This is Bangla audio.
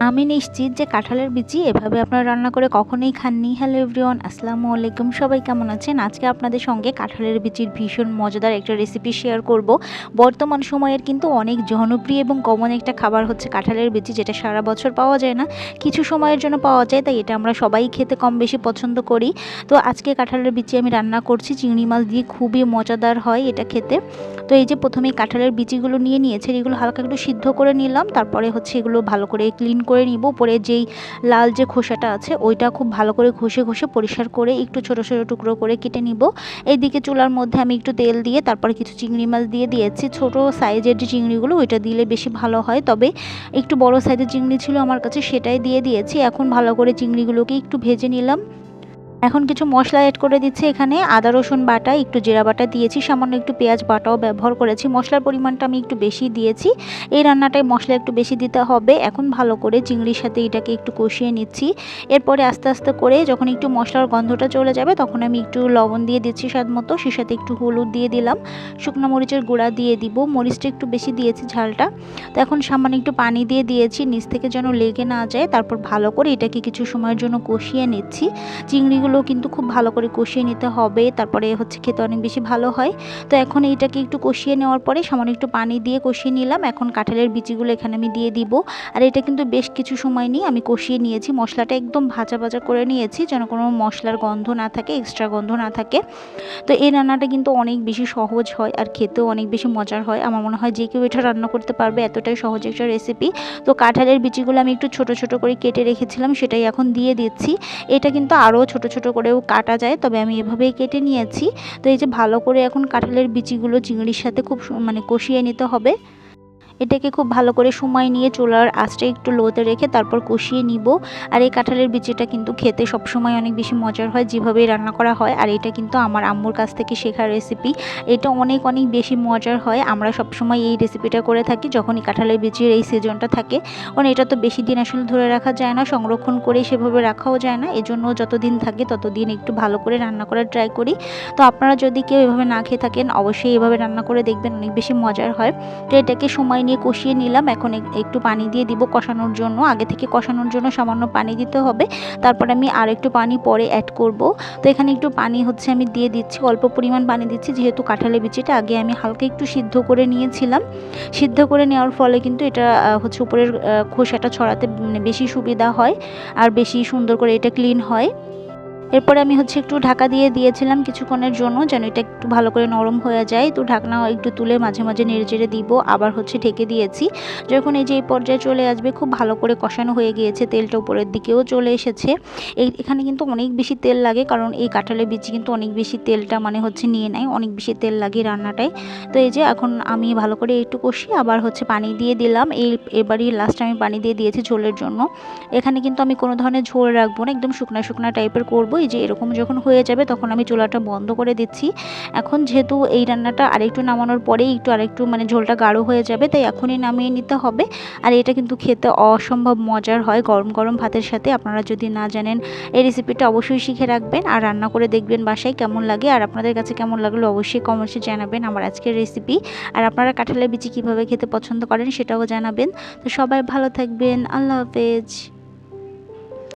আমি নিশ্চিত যে কাঁঠালের বিচি এভাবে আপনারা রান্না করে কখনোই খাননি। হ্যালো এভরিওয়ান আসসালামু আলাইকুম। সবাই কেমন আছেন? আজকে আপনাদের সঙ্গে কাঁঠালের বিচির ভীষণ মজাদার একটা রেসিপি শেয়ার করব। বর্তমান সময়ের কিন্তু অনেক জনপ্রিয় এবং কমন একটা খাবার হচ্ছে কাঁঠালের বিচি, যেটা সারা বছর পাওয়া যায় না। কিছু সময়ের জন্য পাওয়া যায়, তাই এটা আমরা সবাই খেতে কম বেশি পছন্দ করি। তো আজকে কাঁঠালের বিচি আমি রান্না করছি। চিংড়ি মাছ দিয়ে খুবই মজাদার হয় এটা খেতে। তো এই যে প্রথমেই কাঁঠালের বিচিগুলো নিয়ে নিয়েছে, এগুলো হালকা একটু সিদ্ধ করে নিলাম। তারপরে হচ্ছে এগুলো ভালো করে ক্লিন করে নিব, পরে যেই লাল যে খোসাটা আছে, ওইটা খুব ভালো করে ঘষে ঘষে পরিষ্কার করে একটু ছোটো ছোটো টুকরো করে কেটে নিব। এইদিকে চুলার মধ্যে আমি একটু তেল দিয়ে তারপর কিছু চিংড়ি মাছ দিয়ে দিয়েছি। ছোট সাইজের যে চিংড়িগুলো, ওইটা দিলে বেশি ভালো হয়। তবে একটু বড় সাইজের চিংড়ি ছিল আমার কাছে, সেটাই দিয়ে দিয়েছি। এখন ভালো করে চিংড়িগুলোকে একটু ভেজে নিলাম। এখন কিছু মশলা অ্যাড করে দিচ্ছি এখানে। আদা, রসুন বাটা, একটু জিরা বাটা দিয়েছি। সামান্য একটু পেঁয়াজ বাটাও ব্যবহার করেছি। মশলার পরিমাণটা আমি একটু বেশি দিয়েছি। এই রান্নাটায় মশলা একটু বেশি দিতে হবে। এখন ভালো করে চিংড়ির সাথে এটাকে একটু কষিয়ে নিচ্ছি। এরপরে আস্তে আস্তে করে যখন একটু মশলার গন্ধটা চলে যাবে, তখন আমি একটু লবণ দিয়ে দিচ্ছি স্বাদ মতো। সে সাথে একটু হলুদ দিয়ে দিলাম। শুকনো মরিচের গুঁড়া দিয়ে দিব। মরিচটা একটু বেশি দিয়েছি ঝালটা। তো এখন সামান্য একটু পানি দিয়ে দিয়েছি। নিচ থেকে যেন লেগে না যায়, তারপর ভালো করে এটাকে কিছু সময়ের জন্য কষিয়ে নিচ্ছি। চিংড়িগুলো কিন্তু খুব ভালো করে কষিয়ে নিতে হবে। তারপরে হচ্ছে খেতে অনেক বেশি ভালো হয়। তো এখন এইটাকে একটু কষিয়ে নেওয়ার পরে সামান্য একটু পানি দিয়ে কষিয়ে নিলাম। এখন কাঁঠালের বিচিগুলো এখানে আমি দিয়ে দিব। আর এটা কিন্তু বেশ কিছু সময় নিয়ে আমি কষিয়ে নিয়েছি। মশলাটা একদম ভাজা ভাজা করে নিয়েছি যেন কোনো মশলার গন্ধ না থাকে এক্সট্রা গন্ধ না থাকে। তো এই রান্নাটা কিন্তু অনেক বেশি সহজ হয় আর খেতেও অনেক বেশি মজার হয়। আমার মনে হয় যে কেউ এটা রান্না করতে পারবে, এতটাই সহজ একটা রেসিপি তো কাঁঠালের বিচিগুলো আমি একটু ছোট ছোট করে কেটে রেখেছিলাম, সেটাই এখন দিয়ে দিচ্ছি। এটা কিন্তু আরও ছোট ছোট করেও কাটা যায়, তবে আমি এভাবেই কেটে নিয়েছি। তো এই যে ভালো করে এখন কাঁঠালের বিচিগুলো চিংড়ির সাথে খুব মানে কষিয়ে নিতে হবে। এটাকে খুব ভালো করে সময় নিয়ে চুলার আঁচটা একটু লোতে রেখে তারপর কষিয়ে নিব। আর এই কাঁঠালের বিচিটা কিন্তু খেতে সবসময় অনেক বেশি মজার হয় যেভাবে রান্না করা হয়। আর এটা কিন্তু আমার আম্মুর কাছ থেকে শেখার রেসিপি এটা অনেক অনেক বেশি মজার হয়। আমরা সবসময় এই রেসিপিটা করে থাকি যখন এই কাঁঠালের বিচির এই সিজনটা থাকে। কারণ এটা তো বেশি দিন আসলে ধরে রাখা যায় না, সংরক্ষণ করে সেভাবে রাখাও যায় না। এজন্য যতদিন থাকে ততদিন একটু ভালো করে রান্না করার ট্রাই করি। তো আপনারা যদি কেউ এভাবে না খেয়ে থাকেন, অবশ্যই এভাবে রান্না করে দেখবেন, অনেক বেশি মজার হয়। তো এটাকে সময় নিয়ে কষিয়ে নিলাম। এখন একটু পানি দিয়ে দিব কষানোর জন্য। আগে থেকে কষানোর জন্য সামান্য পানি দিতে হবে। তারপর আমি আর একটু পানি পরে অ্যাড করব। তো এখানে একটু পানি হচ্ছে আমি দিয়ে দিচ্ছি। অল্প পরিমাণ পানি দিচ্ছি, যেহেতু কাঁঠালের বিচিটা আগে আমি হালকা একটু সিদ্ধ করে নিয়েছিলাম। সিদ্ধ করে নেওয়ার ফলে কিন্তু এটা হচ্ছে উপরের খোসাটা ছড়াতে মানে বেশি সুবিধা হয়। আর বেশি সুন্দর করে এটা ক্লিন হয়। এরপরে আমি হচ্ছে একটু ঢাকা দিয়ে দিয়েছিলাম কিছুক্ষণের জন্য, যেন এটা একটু ভালো করে নরম হয়ে যায়। তো ঢাকনা একটু তুলে মাঝে মাঝে নেড়ে চেড়ে দিব, আবার হচ্ছে ঢেকে দিয়েছি। যখন এই যে এই পর্যায়ে চলে আসবে, খুব ভালো করে কষানো হয়ে গিয়েছে, তেলটা উপরের দিকেও চলে এসেছে। এই এখানে কিন্তু অনেক বেশি তেল লাগে, কারণ এই কাঁঠালের বীজ কিন্তু অনেক বেশি তেলটা মানে হচ্ছে নিয়ে নেয়, অনেক বেশি তেল লাগে রান্নাটায়। তো এই যে এখন আমি ভালো করে একটু কষি, আবার হচ্ছে পানি দিয়ে দিলাম। এই এবারই লাস্ট আমি পানি দিয়ে দিয়েছি ঝোলের জন্য। এখানে কিন্তু আমি কোনো ধরনের ঝোল রাখব না, একদম শুকনা শুকনা টাইপের করব। এই যে এরকম যখন হয়ে যাবে তখন আমি চুলাটা বন্ধ করে দিচ্ছি। এখন যেহেতু এই রান্নাটা আরেকটু নামানোর পরেই একটু আরেকটু মানে ঝোলটা গাঢ় হয়ে যাবে, তাই এখনই নামিয়ে নিতে হবে। আর এটা কিন্তু খেতে অসম্ভব মজার হয় গরম গরম ভাতের সাথে। আপনারা যদি না জানেন এই রেসিপিটা অবশ্যই শিখে রাখবেন আর রান্না করে দেখবেন বাসায় কেমন লাগে। আর আপনাদের কাছে কেমন লাগল অবশ্যই কমেন্টসে জানাবেন আমার আজকের রেসিপি আর আপনারা কাঁঠালের বিচি কীভাবে খেতে পছন্দ করেন সেটাও জানাবেন। তো সবাই ভালো থাকবেন। আল্লাহ হাফেজ।